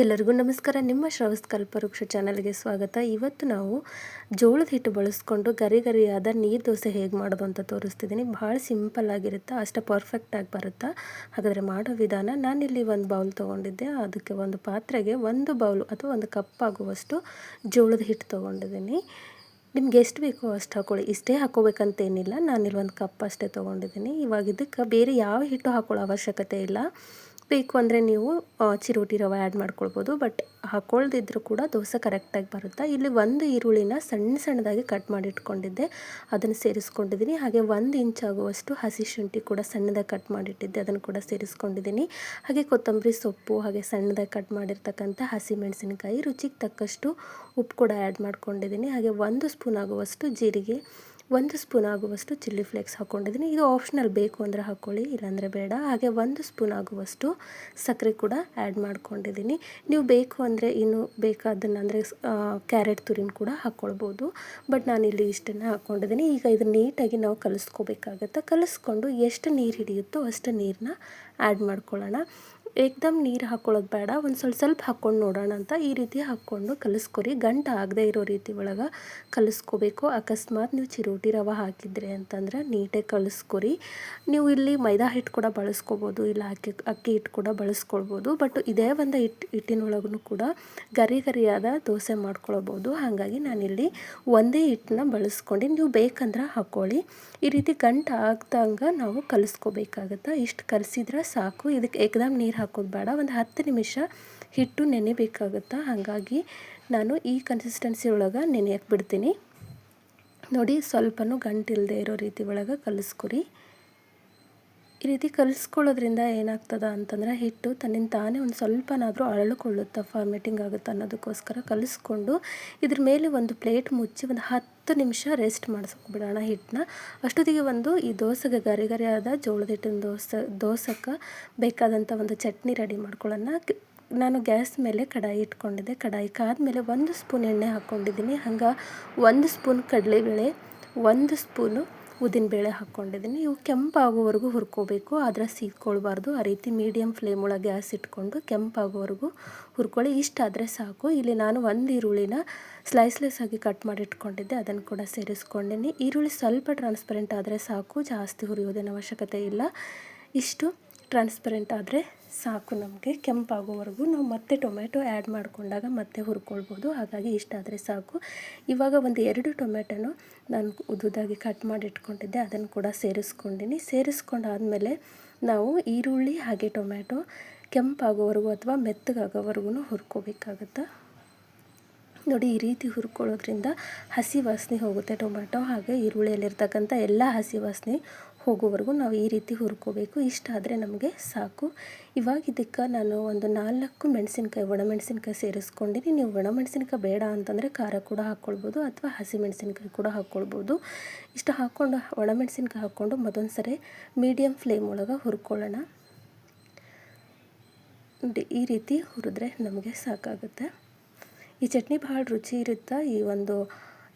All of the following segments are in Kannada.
ಎಲ್ಲರಿಗೂ ನಮಸ್ಕಾರ. ನಿಮ್ಮ ಶ್ರವಸ್ ಕಲ್ಪವೃಕ್ಷ ಚಾನಲ್ಗೆ ಸ್ವಾಗತ. ಇವತ್ತು ನಾವು ಜೋಳದ ಹಿಟ್ಟು ಬಳಸ್ಕೊಂಡು ಗರಿ ಗರಿಯಾದ ನೀರು ದೋಸೆ ಹೇಗೆ ಮಾಡೋದು ಅಂತ ತೋರಿಸ್ತಿದ್ದೀನಿ ಭಾಳ ಸಿಂಪಲ್ ಆಗಿರುತ್ತೆ, ಅಷ್ಟು ಪರ್ಫೆಕ್ಟಾಗಿ ಬರುತ್ತಾ? ಹಾಗಾದರೆ ಮಾಡೋ ವಿಧಾನ ನಾನಿಲ್ಲಿ ಒಂದು ಬೌಲ್ ತೊಗೊಂಡಿದ್ದೆ. ಅದಕ್ಕೆ ಒಂದು ಪಾತ್ರೆಗೆ ಒಂದು ಬೌಲ್ ಅಥವಾ ಒಂದು ಕಪ್ ಆಗುವಷ್ಟು ಜೋಳದ ಹಿಟ್ಟು ತೊಗೊಂಡಿದ್ದೀನಿ ನಿಮ್ಗೆ ಎಷ್ಟು ಬೇಕೋ ಅಷ್ಟು ಹಾಕೊಳ್ಳಿ. ಇಷ್ಟೇ ಹಾಕೋಬೇಕಂತೇನಿಲ್ಲ ನಾನಿಲ್ಲಿ ಒಂದು ಕಪ್ ಅಷ್ಟೇ ತೊಗೊಂಡಿದ್ದೀನಿ ಇವಾಗ ಇದಕ್ಕೆ ಬೇರೆ ಯಾವ ಹಿಟ್ಟು ಹಾಕೊಳ್ಳೋ ಅವಶ್ಯಕತೆ ಇಲ್ಲ. ಬೇಕು ಅಂದರೆ ನೀವು ಚಿರೋಟಿ ರವೆ ಆ್ಯಡ್ ಮಾಡ್ಕೊಳ್ಬೋದು. ಬಟ್ ಹಾಕ್ಕೊಳ್ದಿದ್ರು ಕೂಡ ದೋಸೆ ಕರೆಕ್ಟಾಗಿ ಬರುತ್ತೆ? ಇಲ್ಲಿ ಒಂದು ಈರುಳ್ಳಿನ ಸಣ್ಣ ಸಣ್ಣದಾಗಿ ಕಟ್ ಮಾಡಿ ಇಟ್ಕೊಂಡಿದ್ದೆ. ಅದನ್ನು ಸೇರಿಸ್ಕೊಂಡಿದ್ದೀನಿ. ಹಾಗೆ ಒಂದು ಇಂಚ್ ಆಗುವಷ್ಟು ಹಸಿ ಶುಂಠಿ ಕೂಡ ಸಣ್ಣದಾಗಿ ಕಟ್ ಮಾಡಿಟ್ಟಿದ್ದೆ ಅದನ್ನು ಕೂಡ ಸೇರಿಸ್ಕೊಂಡಿದ್ದೀನಿ. ಹಾಗೆ ಕೊತ್ತಂಬರಿ ಸೊಪ್ಪು, ಹಾಗೆ ಸಣ್ಣದಾಗಿ ಕಟ್ ಮಾಡಿರ್ತಕ್ಕಂಥ ಹಸಿ ಮೆಣಸಿನಕಾಯಿ, ರುಚಿಗೆ ತಕ್ಕಷ್ಟು ಉಪ್ಪು ಕೂಡ ಆ್ಯಡ್ ಮಾಡ್ಕೊಂಡಿದ್ದೀನಿ. ಹಾಗೆ ಒಂದು ಸ್ಪೂನ್ ಆಗುವಷ್ಟು ಜೀರಿಗೆ ಒಂದು ಸ್ಪೂನ್ ಆಗುವಷ್ಟು ಚಿಲ್ಲಿ ಫ್ಲೇಕ್ಸ್ ಹಾಕ್ಕೊಂಡಿದ್ದೀನಿ. ಇದು ಆಪ್ಷನಲ್ ಬೇಕು ಅಂದರೆ ಹಾಕ್ಕೊಳ್ಳಿ ಇಲ್ಲಾಂದರೆ ಬೇಡ. ಹಾಗೆ ಒಂದು ಸ್ಪೂನ್ ಆಗುವಷ್ಟು ಸಕ್ಕರೆ ಕೂಡ ಆ್ಯಡ್ ಮಾಡ್ಕೊಂಡಿದ್ದೀನಿ. ನೀವು ಬೇಕು ಅಂದರೆ ಇನ್ನು ಬೇಕಾದನ್ನು ಅಂದರೆ ಕ್ಯಾರೆಟ್ ತುರಿನ ಕೂಡ ಹಾಕ್ಕೊಳ್ಬೋದು ಬಟ್ ನಾನು ಇಲ್ಲಿ ಇಷ್ಟನ್ನು ಹಾಕ್ಕೊಂಡಿದ್ದೀನಿ ಈಗ ಇದನ್ನು ನೀಟಾಗಿ ನಾವು ಕಲಿಸ್ಕೋಬೇಕಾಗತ್ತೆ, ಕಲಿಸ್ಕೊಂಡು ಎಷ್ಟು ನೀರು ಹಿಡಿಯುತ್ತೋ ಅಷ್ಟು ನೀರನ್ನ ಆ್ಯಡ್ ಮಾಡ್ಕೊಳ್ಳೋಣ. ಏಕ್ದಮ್ ನೀರು ಹಾಕ್ಕೊಳ್ಳೋದು ಬೇಡ, ಒಂದು ಸ್ವಲ್ಪ ಸ್ವಲ್ಪ ಹಾಕ್ಕೊಂಡು ನೋಡೋಣ ಅಂತ ಈ ರೀತಿ ಹಾಕ್ಕೊಂಡು ಕಲಿಸ್ಕೊರಿ. ಗಂಟು ಆಗದೆ ಇರೋ ರೀತಿ ಒಳಗೆ ಕಲಿಸ್ಕೋಬೇಕು. ಅಕಸ್ಮಾತ್ ನೀವು ಚಿರೋಟಿ ರವೆ ಹಾಕಿದ್ರಿ ಅಂತಂದ್ರೆ ನೀಟಾಗಿ ಕಲಿಸ್ಕೊರಿ. ನೀವು ಇಲ್ಲಿ ಮೈದಾ ಹಿಟ್ಟು ಕೂಡ ಬಳಸ್ಕೋಬೋದು, ಇಲ್ಲ ಅಕ್ಕಿ ಅಕ್ಕಿ ಹಿಟ್ಟು ಕೂಡ ಬಳಸ್ಕೊಳ್ಬೋದು, ಬಟ್ ಇದೇ ಒಂದು ಹಿಟ್ಟು ಹಿಟ್ಟಿನೊಳಗೂ ಕೂಡ ಗರಿ ಗರಿಯಾದ ದೋಸೆ ಮಾಡ್ಕೊಳ್ಬೋದು. ಹಾಗಾಗಿ ನಾನಿಲ್ಲಿ ಒಂದೇ ಹಿಟ್ಟನ್ನ ಬಳಸ್ಕೊಂಡು ನೀವು ಬೇಕಂದ್ರೆ ಹಾಕ್ಕೊಳ್ಳಿ ಈ ರೀತಿ ಗಂಟು ಆಗ್ದಂಗೆ ನಾವು ಕಲಿಸ್ಕೋಬೇಕಾಗತ್ತೆ. ಇಷ್ಟು ಕಲಿಸಿದ್ರೆ ಸಾಕು. ಇದಕ್ಕೆ ಏಕದಮ್ ನೀರು ಹಾಕೋದು ಬೇಡ. ಒಂದು ಹತ್ತು ನಿಮಿಷ ಹಿಟ್ಟು ನೆನೆಬೇಕಾಗುತ್ತೆ ಹಾಗಾಗಿ ನಾನು ಈ ಕನ್ಸಿಸ್ಟೆನ್ಸಿ ಒಳಗೆ ನೆನೆಯಕ್ಕೆ ಬಿಡ್ತೀನಿ. ನೋಡಿ, ಸ್ವಲ್ಪನೂ ಗಂಟಿಲ್ಲದೆ ಇರೋ ರೀತಿ ಒಳಗೆ ಕಲಿಸ್ಕೊರಿ. ಈ ರೀತಿ ಕಲಿಸ್ಕೊಳ್ಳೋದ್ರಿಂದ ಏನಾಗ್ತದ ಅಂತಂದ್ರೆ ಹಿಟ್ಟು ತನ್ನಿಂದ ತಾನೇ ಒಂದು ಸ್ವಲ್ಪನಾದರೂ ಅರಳುಕೊಳ್ಳುತ್ತೆ ಫಾರ್ಮೇಟಿಂಗ್ ಆಗುತ್ತೆ ಅನ್ನೋದಕ್ಕೋಸ್ಕರ ಕಲಿಸ್ಕೊಂಡು ಇದ್ರ ಮೇಲೆ ಒಂದು ಪ್ಲೇಟ್ ಮುಚ್ಚಿ ಒಂದು ಹತ್ತು ನಿಮಿಷ ರೆಸ್ಟ್ ಮಾಡಿಸ್ಕೊ ಬಿಡೋಣ ಹಿಟ್ಟನ್ನ. ಅಷ್ಟೊತ್ತಿಗೆ ಒಂದು ಈ ದೋಸೆಗೆ ಗರಿ ಗರಿಯಾದ ಜೋಳದ ಹಿಟ್ಟಿನ ದೋಸೆ, ದೋಸಕ್ಕೆ ಬೇಕಾದಂಥ ಒಂದು ಚಟ್ನಿ ರೆಡಿ ಮಾಡ್ಕೊಳ್ಳೋಣ. ನಾನು ಗ್ಯಾಸ್ ಮೇಲೆ ಕಡಾಯಿ ಇಟ್ಕೊಂಡಿದ್ದೆ. ಕಡಾಯಿ ಕಾದ್ಮೇಲೆ ಒಂದು ಸ್ಪೂನ್ ಎಣ್ಣೆ ಹಾಕ್ಕೊಂಡಿದ್ದೀನಿ. ಹಂಗೆ ಒಂದು ಸ್ಪೂನ್ ಕಡಲೆಬೇಳೆ, ಒಂದು ಸ್ಪೂನು ಉದ್ದಿನಬೇಳೆ ಹಾಕ್ಕೊಂಡಿದ್ದೀನಿ. ಇವು ಕೆಂಪಾಗೋವರೆಗೂ ಹುರ್ಕೋಬೇಕು. ಆದರೆ ಸೀದ್ಕೊಳ್ಬಾರ್ದು ಆ ರೀತಿ ಮೀಡಿಯಮ್ ಫ್ಲೇಮ್ ಒಳಗೆ ಗ್ಯಾಸ್ ಇಟ್ಕೊಂಡು ಕೆಂಪಾಗೋವರೆಗೂ ಹುರ್ಕೊಳ್ಳಿ. ಇಷ್ಟಾದರೆ ಸಾಕು. ಇಲ್ಲಿ ನಾನು ಒಂದು ಈರುಳ್ಳಿನ ಸ್ಲೈಸ್ಲೆಸ್ ಆಗಿ ಕಟ್ ಮಾಡಿ ಇಟ್ಕೊಂಡಿದ್ದೆ. ಅದನ್ನು ಕೂಡ ಸೇರಿಸ್ಕೊಂಡಿನಿ. ಈರುಳ್ಳಿ ಸ್ವಲ್ಪ ಟ್ರಾನ್ಸ್ಪರೆಂಟ್ ಆದರೆ ಸಾಕು. ಜಾಸ್ತಿ ಹುರಿಯೋದೇನು ಅವಶ್ಯಕತೆ ಇಲ್ಲ. ಇಷ್ಟು ಟ್ರಾನ್ಸ್ಪರೆಂಟ್ ಆದರೆ ಸಾಕು ನಮಗೆ, ಕೆಂಪಾಗೋವರೆಗೂ ನಾವು ಮತ್ತೆ ಟೊಮೆಟೊ ಆ್ಯಡ್ ಮಾಡಿಕೊಂಡಾಗ ಮತ್ತೆ ಹುರ್ಕೊಳ್ಬೋದು, ಹಾಗಾಗಿ ಇಷ್ಟಾದರೆ ಸಾಕು. ಇವಾಗ ಒಂದು ಎರಡು ಟೊಮೆಟೊನು ನಾನು ಉದ್ದುದಾಗಿ ಕಟ್ ಮಾಡಿ ಇಟ್ಕೊಂಡಿದ್ದೆ ಅದನ್ನು ಕೂಡ ಸೇರಿಸ್ಕೊಂಡಿನಿ. ಸೇರಿಸ್ಕೊಂಡಾದಮೇಲೆ ನಾವು ಈರುಳ್ಳಿ ಹಾಗೆ ಟೊಮೆಟೊ ಕೆಂಪಾಗೋವರೆಗೂ ಅಥವಾ ಮೆತ್ತಗಾಗೋವರೆಗೂ ಹುರ್ಕೋಬೇಕಾಗುತ್ತೆ? ನೋಡಿ, ಈ ರೀತಿ ಹುರ್ಕೊಳ್ಳೋದ್ರಿಂದ ಹಸಿ ವಾಸನೆ ಹೋಗುತ್ತೆ ಟೊಮೆಟೊ ಹಾಗೆ ಈರುಳ್ಳಿಯಲ್ಲಿರ್ತಕ್ಕಂಥ ಎಲ್ಲ ಹಸಿ ವಾಸನೆ ಹೋಗೋವರೆಗೂ ನಾವು ಈ ರೀತಿ ಹುರ್ಕೋಬೇಕು. ಇಷ್ಟ ಆದರೆ ನಮಗೆ ಸಾಕು. ಇವಾಗ ಇದಕ್ಕೆ ನಾನು ಒಂದು ನಾಲ್ಕು ಮೆಣಸಿನ್ಕಾಯಿ ಒಣಮೆಣಸಿನ್ಕಾಯಿ ಸೇರಿಸ್ಕೊಂಡಿನಿ. ನೀವು ಒಣಮೆಣಸಿನ್ಕಾಯಿ ಬೇಡ ಅಂತಂದರೆ ಖಾರ ಕೂಡ ಹಾಕ್ಕೊಳ್ಬೋದು ಅಥವಾ ಹಸಿ ಮೆಣಸಿನ್ಕಾಯಿ ಕೂಡ ಹಾಕ್ಕೊಳ್ಬೋದು ಇಷ್ಟು ಹಾಕ್ಕೊಂಡು ಒಣಮೆಣಸಿನ್ಕಾಯಿ ಹಾಕ್ಕೊಂಡು ಮತ್ತೊಂದು ಸರಿ ಮೀಡಿಯಮ್ ಫ್ಲೇಮ್ ಒಳಗೆ ಹುರ್ಕೊಳ್ಳೋಣ. ಈ ರೀತಿ ಹುರಿದ್ರೆ ನಮಗೆ ಸಾಕಾಗುತ್ತೆ. ಈ ಚಟ್ನಿ ಭಾಳ ರುಚಿ ಇರುತ್ತೆ? ಈ ಒಂದು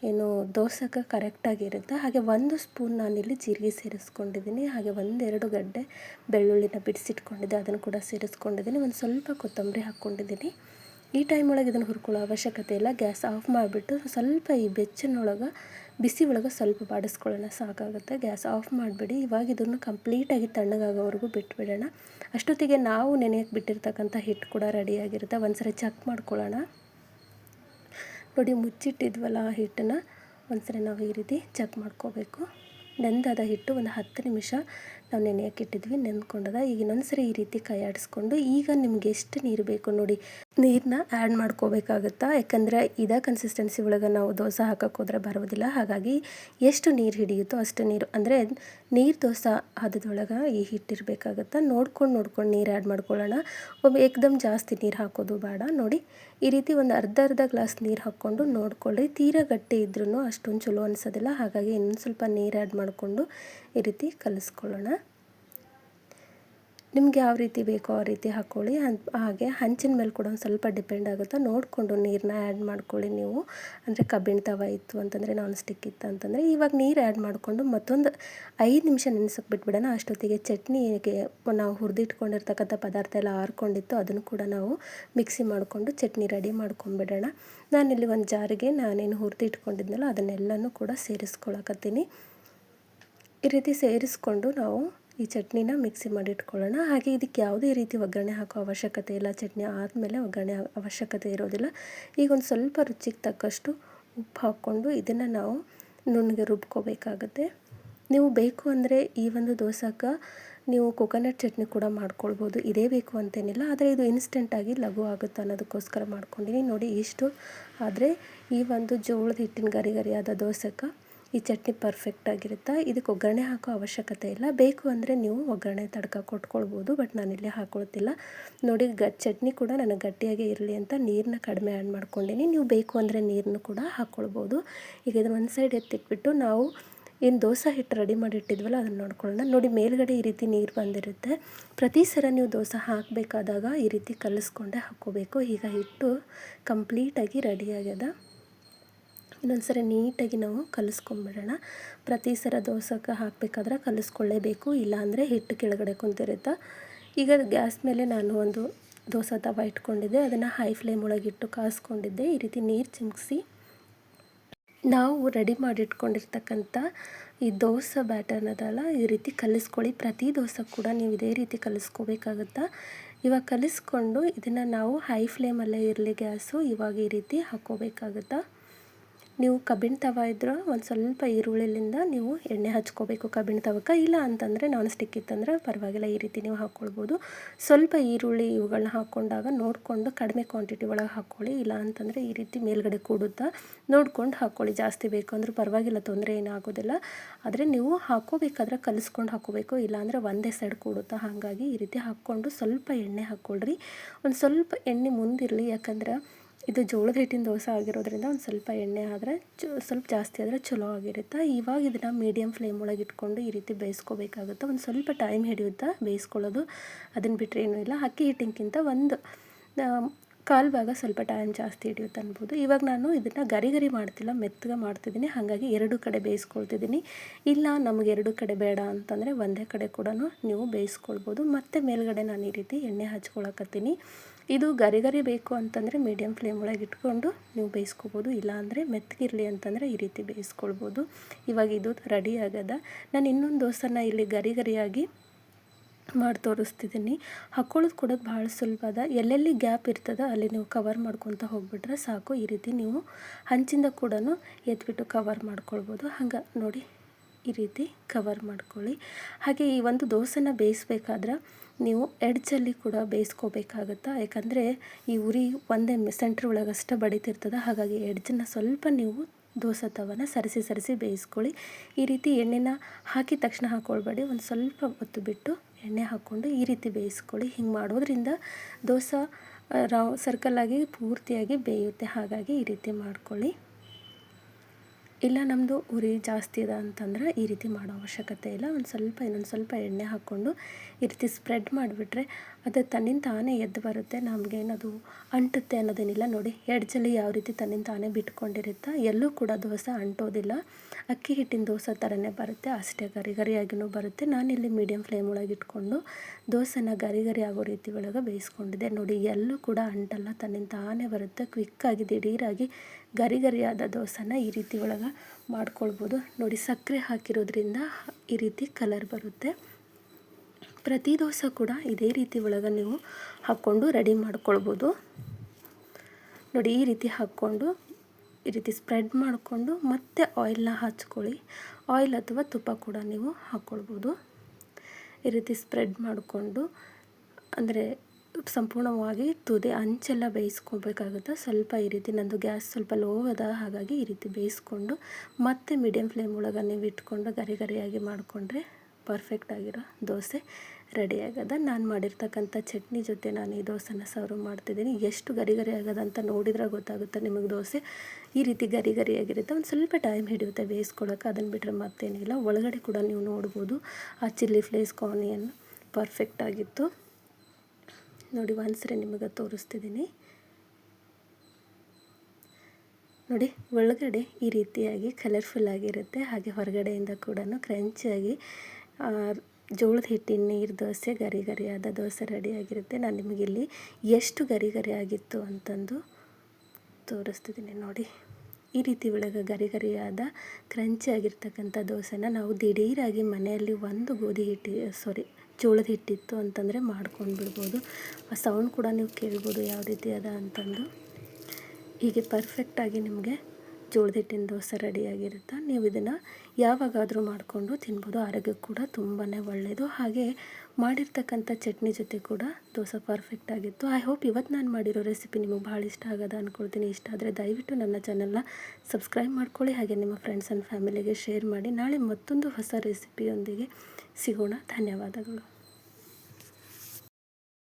ಏನು ದೋಸೆಗೆ ಕರೆಕ್ಟಾಗಿರುತ್ತೆ ಹಾಗೆ ಒಂದು ಸ್ಪೂನ್ ನಾನಿಲ್ಲಿ ಜೀರಿಗೆ ಸೇರಿಸ್ಕೊಂಡಿದ್ದೀನಿ. ಹಾಗೆ ಒಂದೆರಡು ಗಡ್ಡೆ ಬೆಳ್ಳುಳ್ಳಿನ ಬಿಡಿಸಿಟ್ಕೊಂಡಿದ್ದೆ. ಅದನ್ನು ಕೂಡ ಸೇರಿಸ್ಕೊಂಡಿದ್ದೀನಿ. ಒಂದು ಸ್ವಲ್ಪ ಕೊತ್ತಂಬರಿ ಹಾಕ್ಕೊಂಡಿದ್ದೀನಿ. ಈ ಟೈಮ್ ಒಳಗೆ ಇದನ್ನು ಹುರ್ಕೊಳ್ಳೋ ಅವಶ್ಯಕತೆ ಇಲ್ಲ. ಗ್ಯಾಸ್ ಆಫ್ ಮಾಡಿಬಿಟ್ಟು ಸ್ವಲ್ಪ ಈ ಬೆಚ್ಚನೊಳಗೆ, ಬಿಸಿ ಒಳಗೆ ಸ್ವಲ್ಪ ಬಾಡಿಸ್ಕೊಳ್ಳೋಣ. ಸಾಕಾಗುತ್ತೆ. ಗ್ಯಾಸ್ ಆಫ್ ಮಾಡಿಬಿಡಿ. ಇವಾಗ ಇದನ್ನು ಕಂಪ್ಲೀಟಾಗಿ ತಣ್ಣಗಾಗೋವರೆಗೂ ಬಿಟ್ಬಿಡೋಣ. ಅಷ್ಟೊತ್ತಿಗೆ ನಾವು ನೆನೆಯಕ್ಕೆ ಬಿಟ್ಟಿರ್ತಕ್ಕಂಥ ಹಿಟ್ಟು ಕೂಡ ರೆಡಿಯಾಗಿರುತ್ತೆ ಒಂದು ಸರಿ ಚೆಕ್ ಮಾಡ್ಕೊಳ್ಳೋಣ. ನೋಡಿ ಮುಚ್ಚಿಟ್ಟಿದ್ವಲ್ಲ ಆ ಹಿಟ್ಟನ್ನು? ಒಂದ್ಸರಿ ನಾವು ಈ ರೀತಿ ಚೆಕ್ ಮಾಡ್ಕೋಬೇಕು. ನೆಂದಾದ ಹಿಟ್ಟು ಒಂದು ಹತ್ತು ನಿಮಿಷ ನಾವು ನೆನೆಯಕ್ಕೆ ಇಟ್ಟಿದ್ವಿ ನೆನ್ಕೊಂಡದ. ಈಗ ಇನ್ನೊಂದ್ಸರಿ ಈ ರೀತಿ ಕೈ ಆಡಿಸ್ಕೊಂಡು ಈಗ ನಿಮ್ಗೆ ಎಷ್ಟು ನೀರು ಬೇಕು ನೋಡಿ ನೀರನ್ನ ಆ್ಯಡ್ ಮಾಡ್ಕೋಬೇಕಾಗುತ್ತಾ? ಯಾಕಂದರೆ ಇದೇ ಕನ್ಸಿಸ್ಟೆನ್ಸಿ ಒಳಗೆ ನಾವು ದೋಸೆ ಹಾಕಕ್ಕೆ ಹೋದ್ರೆ ಬರೋದಿಲ್ಲ. ಹಾಗಾಗಿ ಎಷ್ಟು ನೀರು ಹಿಡಿಯುತ್ತೋ ಅಷ್ಟು ನೀರು, ಅಂದರೆ ನೀರು ದೋಸೆ ಆದದೊಳಗೆ ಈ ಹಿಟ್ಟಿರಬೇಕಾಗತ್ತೆ ನೋಡ್ಕೊಂಡು ನೋಡ್ಕೊಂಡು ನೀರು ಆ್ಯಡ್ ಮಾಡ್ಕೊಳ್ಳೋಣ. ಒಬ್ಬ ಏಕದಮ್ ಜಾಸ್ತಿ ನೀರು ಹಾಕೋದು ಬೇಡ. ನೋಡಿ, ಈ ರೀತಿ ಒಂದು ಅರ್ಧ ಅರ್ಧ ಗ್ಲಾಸ್ ನೀರು ಹಾಕ್ಕೊಂಡು ನೋಡ್ಕೊಳ್ಳಿ. ತೀರಾ ಗಟ್ಟಿ ಇದ್ರೂ ಅಷ್ಟೊಂದು ಚಲೋ ಅನಿಸೋದಿಲ್ಲ. ಹಾಗಾಗಿ ಇನ್ನೊಂದು ಸ್ವಲ್ಪ ನೀರು ಆ್ಯಡ್ ಮಾಡಿಕೊಂಡು ಈ ರೀತಿ ಕಲಿಸ್ಕೊಳ್ಳೋಣ. ನಿಮ್ಗೆ ಯಾವ ರೀತಿ ಬೇಕೋ ಆ ರೀತಿ ಹಾಕ್ಕೊಳ್ಳಿ ಹಾಗೆ ಹಂಚಿನ ಮೇಲೆ ಕೂಡ ಒಂದು ಸ್ವಲ್ಪ ಡಿಪೆಂಡ್ ಆಗುತ್ತೆ. ನೋಡಿಕೊಂಡು ನೀರನ್ನ ಆ್ಯಡ್ ಮಾಡ್ಕೊಳ್ಳಿ ನೀವು. ಅಂದರೆ ಕಬ್ಬಿಣ ತವ ಇತ್ತು ಅಂತಂದರೆ ನಾನ್ ಸ್ಟಿಕ್ ಇತ್ತು ಅಂತಂದರೆ ಇವಾಗ ನೀರು ಆ್ಯಡ್ ಮಾಡಿಕೊಂಡು ಮತ್ತೊಂದು ಐದು ನಿಮಿಷ ನೆನೆಸಕ್ಕೆ ಬಿಟ್ಬಿಡೋಣ. ಅಷ್ಟೊತ್ತಿಗೆ ಚಟ್ನಿಗೆ ನಾವು ಹುರಿದಿಟ್ಕೊಂಡಿರ್ತಕ್ಕಂಥ ಪದಾರ್ಥ ಎಲ್ಲ ಆರ್ಕೊಂಡಿತ್ತು. ಅದನ್ನು ಕೂಡ ನಾವು ಮಿಕ್ಸಿ ಮಾಡಿಕೊಂಡು ಚಟ್ನಿ ರೆಡಿ ಮಾಡ್ಕೊಂಬಿಡೋಣ. ನಾನಿಲ್ಲಿ ಒಂದು ಜಾರಿಗೆ ನಾನೇನು ಹುರಿದಿಟ್ಕೊಂಡಿದ್ನಲ್ಲ ಅದನ್ನೆಲ್ಲನೂ ಕೂಡ ಸೇರಿಸ್ಕೊಳಕತ್ತೀನಿ. ಈ ರೀತಿ ಸೇರಿಸ್ಕೊಂಡು ನಾವು ಈ ಚಟ್ನಿನ ಮಿಕ್ಸಿ ಮಾಡಿ ಇಟ್ಕೊಳ್ಳೋಣ ಹಾಗೆ ಇದಕ್ಕೆ ಯಾವುದೇ ರೀತಿ ಒಗ್ಗರಣೆ ಹಾಕೋ ಅವಶ್ಯಕತೆ ಇಲ್ಲ. ಚಟ್ನಿ ಆದಮೇಲೆ ಒಗ್ಗರಣೆ ಅವಶ್ಯಕತೆ ಇರೋದಿಲ್ಲ. ಈಗ ಒಂದು ಸ್ವಲ್ಪ ರುಚಿಗೆ ತಕ್ಕಷ್ಟು ಉಪ್ಪು ಹಾಕ್ಕೊಂಡು ಇದನ್ನು ನಾವು ನುಣ್ಣಗೆ ರುಬ್ಕೋಬೇಕಾಗತ್ತೆ. ನೀವು ಬೇಕು ಅಂದರೆ ಈ ಒಂದು ದೋಸೆಗೆ ನೀವು ಕೊಕೊನಟ್ ಚಟ್ನಿ ಕೂಡ ಮಾಡ್ಕೊಳ್ಬೋದು. ಇದೇ ಬೇಕು ಅಂತೇನಿಲ್ಲ. ಆದರೆ ಇದು ಇನ್ಸ್ಟೆಂಟಾಗಿ ಲಘು ಆಗುತ್ತೆ ಅನ್ನೋದಕ್ಕೋಸ್ಕರ ಮಾಡ್ಕೊಂಡಿನಿ. ನೋಡಿ ಇಷ್ಟು. ಆದರೆ ಈ ಒಂದು ಜೋಳದ ಹಿಟ್ಟಿನ ಗರಿ ಗರಿಯಾದ ದೋಸೆಗೆ ಈ ಚಟ್ನಿ ಪರ್ಫೆಕ್ಟ್ ಆಗಿರುತ್ತೆ? ಇದಕ್ಕೆ ಒಗ್ಗರಣೆ ಹಾಕೋ ಅವಶ್ಯಕತೆ ಇಲ್ಲ. ಬೇಕು ಅಂದರೆ ನೀವು ಒಗ್ಗರಣೆ ತಡ್ಕ ಕೊಟ್ಕೊಳ್ಬೋದು ಬಟ್ ನಾನಿಲ್ಲಿ ಹಾಕೊಳ್ತಿಲ್ಲ. ನೋಡಿ, ಗ, ಚಟ್ನಿ ಕೂಡ ನನಗೆ ಗಟ್ಟಿಯಾಗಿ ಇರಲಿ ಅಂತ ನೀರನ್ನ ಕಡಿಮೆ ಆ್ಯಡ್ ಮಾಡ್ಕೊಂಡಿನಿ. ನೀವು ಬೇಕು ಅಂದರೆ ನೀರನ್ನು ಕೂಡ ಹಾಕ್ಕೊಳ್ಬೋದು ಈಗ ಇದನ್ನು ಒಂದು ಸೈಡ್ ಎತ್ತಿಟ್ಬಿಟ್ಟು ನಾವು ಏನು ದೋಸೆ ಹಿಟ್ಟು ರೆಡಿ ಮಾಡಿಟ್ಟಿದ್ವಲ್ಲ, ಅದನ್ನು ನೋಡ್ಕೊಳ್ಳೋಣ. ನೋಡಿ, ಮೇಲ್ಗಡೆ ಈ ರೀತಿ ನೀರು ಬಂದಿರುತ್ತೆ. ಪ್ರತಿ ಸಲ ನೀವು ದೋಸೆ ಹಾಕಬೇಕಾದಾಗ ಈ ರೀತಿ ಕಲಿಸ್ಕೊಂಡೆ ಹಾಕ್ಕೋಬೇಕು. ಈಗ ಹಿಟ್ಟು ಕಂಪ್ಲೀಟಾಗಿ ರೆಡಿಯಾಗ್ಯದ ಇನ್ನೊಂದು ಸರಿ ನೀಟಾಗಿ ನಾವು ಕಲಿಸ್ಕೊಂಬಿಡೋಣ. ಪ್ರತಿ ಸರ ದೋಸೆಗೆ ಹಾಕಬೇಕಾದ್ರೆ ಕಲಿಸ್ಕೊಳ್ಳೇಬೇಕು, ಇಲ್ಲಾಂದರೆ ಹಿಟ್ಟು ಕೆಳಗಡೆ ಕುಂತಿರುತ್ತೆ. ಈಗ ಗ್ಯಾಸ್ ಮೇಲೆ ನಾನು ಒಂದು ದೋಸೆ ತವ ಇಟ್ಕೊಂಡಿದ್ದೆ, ಅದನ್ನು ಹೈ ಫ್ಲೇಮ್ ಒಳಗಿಟ್ಟು ಕಾಸ್ಕೊಂಡಿದ್ದೆ. ಈ ರೀತಿ ನೀರು ಚಿಮ್ಕಿಸಿ ನಾವು ರೆಡಿ ಮಾಡಿಟ್ಕೊಂಡಿರ್ತಕ್ಕಂಥ ಈ ದೋಸೆ ಬ್ಯಾಟರ್ನದಲ್ಲ ಈ ರೀತಿ ಕಲಿಸ್ಕೊಳ್ಳಿ. ಪ್ರತಿ ದೋಸೆ ಕೂಡ ನೀವು ಇದೇ ರೀತಿ ಕಲಿಸ್ಕೋಬೇಕಾಗುತ್ತಾ. ಇವಾಗ ಕಲಿಸ್ಕೊಂಡು ಇದನ್ನು ನಾವು ಹೈ ಫ್ಲೇಮಲ್ಲೇ ಇರಲಿ ಗ್ಯಾಸು, ಇವಾಗ ಈ ರೀತಿ ಹಾಕ್ಕೋಬೇಕಾಗುತ್ತಾ. ನೀವು ಕಬ್ಬಿಣ ತವ ಇದ್ರೆ ಒಂದು ಸ್ವಲ್ಪ ಈರುಳ್ಳಿಲಿಂದ ನೀವು ಎಣ್ಣೆ ಹಚ್ಕೋಬೇಕು ಕಬ್ಬಿಣ ತವಕ್ಕೆ ಇಲ್ಲ ಅಂತಂದರೆ ನಾನ್ ಸ್ಟಿಕ್ ಇತ್ತಂದ್ರೆ ಪರವಾಗಿಲ್ಲ, ಈ ರೀತಿ ನೀವು ಹಾಕ್ಕೊಳ್ಬೋದು ಸ್ವಲ್ಪ ಈರುಳ್ಳಿ ಇವುಗಳನ್ನ ಹಾಕ್ಕೊಂಡಾಗ ನೋಡಿಕೊಂಡು ಕಡಿಮೆ ಕ್ವಾಂಟಿಟಿ ಒಳಗೆ ಹಾಕ್ಕೊಳ್ಳಿ ಇಲ್ಲ ಅಂತಂದರೆ ಈ ರೀತಿ ಮೇಲ್ಗಡೆ ಕೂಡುತ್ತಾ ನೋಡ್ಕೊಂಡು ಹಾಕ್ಕೊಳ್ಳಿ ಜಾಸ್ತಿ ಬೇಕು ಅಂದ್ರೆ ಪರವಾಗಿಲ್ಲ, ತೊಂದರೆ ಏನಾಗೋದಿಲ್ಲ ಆದರೆ ನೀವು ಹಾಕ್ಕೋಬೇಕಾದ್ರೆ ಕಲಿಸ್ಕೊಂಡು ಹಾಕ್ಕೋಬೇಕು ಇಲ್ಲಾಂದರೆ ಒಂದೇ ಸೈಡ್ ಕೂಡುತ್ತಾ ಹಾಗಾಗಿ ಈ ರೀತಿ ಹಾಕ್ಕೊಂಡು ಸ್ವಲ್ಪ ಎಣ್ಣೆ ಹಾಕ್ಕೊಳ್ರಿ. ಒಂದು ಸ್ವಲ್ಪ ಎಣ್ಣೆ ಮುಂದಿರಲಿ. ಯಾಕಂದ್ರೆ ಇದು ಜೋಳದ ಹಿಟ್ಟಿನ ದೋಸೆ ಆಗಿರೋದ್ರಿಂದ ಒಂದು ಸ್ವಲ್ಪ ಎಣ್ಣೆ ಆದರೆ ಸ್ವಲ್ಪ ಜಾಸ್ತಿ ಆದರೆ ಚಲೋ ಆಗಿರುತ್ತೆ. ಇವಾಗ ಇದನ್ನು ಮೀಡಿಯಮ್ ಫ್ಲೇಮ್ ಒಳಗೆ ಇಟ್ಕೊಂಡು ಈ ರೀತಿ ಬೇಯಿಸ್ಕೋಬೇಕಾಗುತ್ತೆ. ಒಂದು ಸ್ವಲ್ಪ ಟೈಮ್ ಹಿಡಿಯುತ್ತಾ ಬೇಯಿಸ್ಕೊಳ್ಳೋದು. ಅದನ್ನು ಬಿಟ್ಟರೆ ಏನೂ ಇಲ್ಲ. ಅಕ್ಕಿ ಹಿಟ್ಟಿನಕ್ಕಿಂತ ಒಂದು ಕಾಲು ಭಾಗ ಸ್ವಲ್ಪ ಟೈಮ್ ಜಾಸ್ತಿ ಹಿಡಿಯುತ್ತೆ ಅನ್ಬೋದು. ಇವಾಗ ನಾನು ಇದನ್ನು ಗರಿ ಗರಿ ಮಾಡ್ತಿಲ್ಲ, ಮೆತ್ತಗೆ ಮಾಡ್ತಿದ್ದೀನಿ. ಹಾಗಾಗಿ ಎರಡು ಕಡೆ ಬೇಯಿಸ್ಕೊಳ್ತಿದ್ದೀನಿ. ಇಲ್ಲ, ನಮಗೆ ಎರಡು ಕಡೆ ಬೇಡ ಅಂತಂದರೆ ಒಂದೇ ಕಡೆ ಕೂಡ ನೀವು ಬೇಯಿಸ್ಕೊಳ್ಬೋದು. ಮತ್ತು ಮೇಲ್ಗಡೆ ನಾನು ಈ ರೀತಿ ಎಣ್ಣೆ ಹಚ್ಕೊಳಕತ್ತೀನಿ. ಇದು ಗರಿ ಗರಿ ಬೇಕು ಅಂತಂದರೆ ಮೀಡಿಯಮ್ ಫ್ಲೇಮ್ ಒಳಗೆ ಇಟ್ಕೊಂಡು ನೀವು ಬೇಯಿಸ್ಕೊಬೋದು. ಇಲ್ಲಾಂದರೆ ಮೆತ್ತಗಿರಲಿ ಅಂತಂದರೆ ಈ ರೀತಿ ಬೇಯಿಸ್ಕೊಳ್ಬೋದು. ಇವಾಗ ಇದು ರೆಡಿ ಆಗದ. ನಾನು ಇನ್ನೊಂದು ದೋಸೆನ ಇಲ್ಲಿ ಗರಿ ಗರಿಯಾಗಿ ಮಾಡಿ ತೋರಿಸ್ತಿದ್ದೀನಿ. ಹಾಕ್ಕೊಳ್ಳೋದು ಕೊಡೋದು ಭಾಳ ಸುಲಭ ಅದ. ಎಲ್ಲೆಲ್ಲಿ ಗ್ಯಾಪ್ ಇರ್ತದೆ ಅಲ್ಲಿ ನೀವು ಕವರ್ ಮಾಡ್ಕೊತ ಹೋಗ್ಬಿಟ್ರೆ ಸಾಕು. ಈ ರೀತಿ ನೀವು ಹಂಚಿಂದ ಕೂಡ ಎತ್ಬಿಟ್ಟು ಕವರ್ ಮಾಡ್ಕೊಳ್ಬೋದು. ಹಂಗೆ ನೋಡಿ ಈ ರೀತಿ ಕವರ್ ಮಾಡ್ಕೊಳ್ಳಿ. ಹಾಗೆ ಈ ಒಂದು ದೋಸೆನ ಬೇಯಿಸ್ಬೇಕಾದ್ರೆ ನೀವು ಎಡ್ಜಲ್ಲಿ ಕೂಡ ಬೇಯಿಸ್ಕೋಬೇಕಾಗತ್ತಾ? ಯಾಕಂದರೆ ಈ ಉರಿ ಒಂದೇ ಸೆಂಟ್ರ್ ಒಳಗಷ್ಟೇ ಬಡಿತಿರ್ತದೆ. ಹಾಗಾಗಿ ಎಡ್ಜನ್ನು ಸ್ವಲ್ಪ ನೀವು ದೋಸೆ ತವನ ಸರಿಸಿ ಸರಿಸಿ ಬೇಯಿಸ್ಕೊಳ್ಳಿ. ಈ ರೀತಿ ಎಣ್ಣೆನ ಹಾಕಿದ ತಕ್ಷಣ ಹಾಕ್ಕೊಳ್ಬೇಡಿ ಒಂದು ಸ್ವಲ್ಪ ಹೊತ್ತು ಬಿಟ್ಟು ಎಣ್ಣೆ ಹಾಕ್ಕೊಂಡು ಈ ರೀತಿ ಬೇಯಿಸ್ಕೊಳ್ಳಿ. ಹಿಂಗೆ ಮಾಡೋದ್ರಿಂದ ದೋಸೆ ರೌ ಸರ್ಕಲ್ಲಾಗಿ ಪೂರ್ತಿಯಾಗಿ ಬೇಯುತ್ತೆ. ಹಾಗಾಗಿ ಈ ರೀತಿ ಮಾಡ್ಕೊಳ್ಳಿ. ಇಲ್ಲ ನಮ್ಮದು ಉರಿ ಜಾಸ್ತಿ ಇದೆ ಅಂತಂದ್ರೆ ಈ ರೀತಿ ಮಾಡೋ ಅವಶ್ಯಕತೆ ಇಲ್ಲ. ಒಂದು ಸ್ವಲ್ಪ ಇನ್ನೊಂದು ಸ್ವಲ್ಪ ಎಣ್ಣೆ ಹಾಕ್ಕೊಂಡು ಈ ರೀತಿ ಸ್ಪ್ರೆಡ್ ಮಾಡಿಬಿಟ್ರೆ ಅದು ತನ್ನಿಂದ ತಾನೇ ಎದ್ದು ಬರುತ್ತೆ. ನಮಗೇನದು ಅಂಟುತ್ತೆ ಅನ್ನೋದೇನಿಲ್ಲ. ನೋಡಿ ಎಡ್ಜಲ್ಲಿ ಯಾವ ರೀತಿ ತನ್ನಿಂದ ತಾನೇ ಬಿಟ್ಕೊಂಡಿರುತ್ತೆ. ಎಲ್ಲೂ ಕೂಡ ದೋಸೆ ಅಂಟೋದಿಲ್ಲ. ಅಕ್ಕಿ ಹಿಟ್ಟಿನ ದೋಸೆ ಥರನೇ ಬರುತ್ತೆ. ಅಷ್ಟೇ ಗರಿ ಗರಿಯಾಗಿಯೂ ಬರುತ್ತೆ. ನಾನಿಲ್ಲಿ ಮೀಡಿಯಮ್ ಫ್ಲೇಮ್ ಒಳಗೆ ಇಟ್ಕೊಂಡು ದೋಸೆನ ಗರಿ ಗರಿ ಆಗೋ ರೀತಿ ಒಳಗೆ ಬೇಯಿಸ್ಕೊಂಡಿದ್ದೆ. ನೋಡಿ, ಎಲ್ಲೂ ಕೂಡ ಅಂಟಲ್ಲ. ತನ್ನಿಂದ ತಾನೇ ಬರುತ್ತೆ. ಕ್ವಿಕ್ಕಾಗಿ ದಿಢೀರಾಗಿ ಗರಿ ಗರಿಯಾದ ದೋಸೆನ ಈ ರೀತಿ ಒಳಗೆ ಮಾಡ್ಕೊಳ್ಬೋದು. ನೋಡಿ, ಸಕ್ಕರೆ ಹಾಕಿರೋದ್ರಿಂದ ಈ ರೀತಿ ಕಲರ್ ಬರುತ್ತೆ. ಪ್ರತಿ ದೋಸೆ ಕೂಡ ಇದೇ ರೀತಿ ಒಳಗೆ ನೀವು ಹಾಕ್ಕೊಂಡು ರೆಡಿ ಮಾಡ್ಕೊಳ್ಬೋದು. ನೋಡಿ, ಈ ರೀತಿ ಹಾಕ್ಕೊಂಡು, ಈ ರೀತಿ ಸ್ಪ್ರೆಡ್ ಮಾಡಿಕೊಂಡು ಮತ್ತೆ ಆಯಿಲ್ನ ಹಚ್ಕೊಳ್ಳಿ. ಆಯಿಲ್ ಅಥವಾ ತುಪ್ಪ ಕೂಡ ನೀವು ಹಾಕ್ಕೊಳ್ಬೋದು. ಈ ರೀತಿ ಸ್ಪ್ರೆಡ್ ಮಾಡಿಕೊಂಡು, ಅಂದರೆ ಸಂಪೂರ್ಣವಾಗಿ ತುದಿ ಅಂಚೆಲ್ಲ ಬೇಯಿಸ್ಕೊಬೇಕಾಗುತ್ತೆ. ಸ್ವಲ್ಪ ಈ ರೀತಿ ನಂದು ಗ್ಯಾಸ್ ಸ್ವಲ್ಪ ಲೋ ಅದ ಹಾಗಾಗಿ ಈ ರೀತಿ ಬೇಯಿಸ್ಕೊಂಡು ಮತ್ತೆ ಮೀಡಿಯಂ ಫ್ಲೇಮ್ ಒಳಗೆ ನೀವು ಇಟ್ಕೊಂಡು ಗರಿ ಗರಿಯಾಗಿ ಮಾಡಿಕೊಂಡ್ರೆ ಪರ್ಫೆಕ್ಟ್ ಆಗಿರೋ ದೋಸೆ ರೆಡಿ ಆಗದ. ನಾನು ಮಾಡಿರ್ತಕ್ಕಂಥ ಚಟ್ನಿ ಜೊತೆ ನಾನು ಈ ದೋಸೆನ ಸರ್ವ್ ಮಾಡ್ತಿದ್ದೀನಿ. ಎಷ್ಟು ಗರಿ ಗರಿ ಆಗದ ಅಂತ ನೋಡಿದ್ರೆ ಗೊತ್ತಾಗುತ್ತೆ ನಿಮಗೆ ದೋಸೆ ಈ ರೀತಿ ಗರಿ ಗರಿಯಾಗಿರುತ್ತೆ. ಒಂದು ಸ್ವಲ್ಪ ಟೈಮ್ ಹಿಡಿಯುತ್ತೆ ಬೇಯಿಸ್ಕೊಳಕ್ಕೆ. ಅದನ್ನು ಬಿಟ್ಟರೆ ಮತ್ತೇನಿಲ್ಲ. ಒಳಗಡೆ ಕೂಡ ನೀವು ನೋಡ್ಬೋದು ಆ ಚಿಲ್ಲಿ ಫ್ಲೇಸ್ ಆನಿಯನ್ ಪರ್ಫೆಕ್ಟ್ ಆಗಿತ್ತು. ನೋಡಿ ಒಂದ್ಸರಿ ನಿಮಗೆ ತೋರಿಸ್ತಿದ್ದೀನಿ. ನೋಡಿ, ಒಳಗಡೆ ಈ ರೀತಿಯಾಗಿ ಕಲರ್ಫುಲ್ ಆಗಿರುತ್ತೆ. ಹಾಗೆ ಹೊರಗಡೆಯಿಂದ ಕೂಡ ಕ್ರಂಚಿಯಾಗಿ ಜೋಳದ ಹಿಟ್ಟಿನ ನೀರು ದೋಸೆ, ಗರಿ ಗರಿಯಾದ ದೋಸೆ ರೆಡಿಯಾಗಿರುತ್ತೆ ನಾನು ನಿಮಗೆ ಇಲ್ಲಿ ಎಷ್ಟು ಗರಿ ಗರಿ ಆಗಿತ್ತು ಅಂತಂದು ತೋರಿಸ್ತಿದ್ದೀನಿ. ನೋಡಿ, ಈ ರೀತಿ ಒಳಗೆ ಗರಿ ಗರಿಯಾದ ಕ್ರಂಚಿ ಆಗಿರ್ತಕ್ಕಂಥ ದೋಸೆನ ನಾವು ದಿಢೀರಾಗಿ ಮನೆಯಲ್ಲಿ ಒಂದು ಗೋಧಿ ಹಿಟ್ಟಿ ಸಾರಿ ಜೋಳದ ಹಿಟ್ಟಿತ್ತು ಅಂತಂದರೆ ಮಾಡ್ಕೊಂಡು ಬಿಡ್ಬೋದು ಆ ಸೌಂಡ್ ಕೂಡ ನೀವು ಕೇಳ್ಬೋದು ಯಾವ ರೀತಿ ಅದ ಅಂತಂದು. ಹೀಗೆ ಪರ್ಫೆಕ್ಟಾಗಿ ನಿಮಗೆ ಜೋಳದ ಹಿಟ್ಟಿನ ದೋಸೆ ರೆಡಿಯಾಗಿರುತ್ತೆ ನೀವು ಇದನ್ನು ಯಾವಾಗಾದರೂ ಮಾಡಿಕೊಂಡು ತಿನ್ಬೋದು. ಆರೋಗ್ಯಕ್ಕೆ ಕೂಡ ತುಂಬಾ ಒಳ್ಳೆಯದು ಹಾಗೆ ಮಾಡಿರ್ತಕ್ಕಂಥ ಚಟ್ನಿ ಜೊತೆ ಕೂಡ ದೋಸೆ ಪರ್ಫೆಕ್ಟ್ ಆಗಿತ್ತು. ಐ ಹೋಪ್ ಇವತ್ತು ನಾನು ಮಾಡಿರೋ ರೆಸಿಪಿ ನಿಮಗೆ ಭಾಳ ಇಷ್ಟ ಆಗೋದ ಅಂದ್ಕೊಳ್ತೀನಿ ಇಷ್ಟ ಆದರೆ ದಯವಿಟ್ಟು ನನ್ನ ಚಾನಲ್ನ ಸಬ್ಸ್ಕ್ರೈಬ್ ಮಾಡ್ಕೊಳ್ಳಿ. ಹಾಗೆ ನಿಮ್ಮ ಫ್ರೆಂಡ್ಸ್ ಆ್ಯಂಡ್ ಫ್ಯಾಮಿಲಿಗೆ ಶೇರ್ ಮಾಡಿ. ನಾಳೆ ಮತ್ತೊಂದು ಹೊಸ ರೆಸಿಪಿಯೊಂದಿಗೆ ಸಿಗೋಣ. ಧನ್ಯವಾದಗಳು.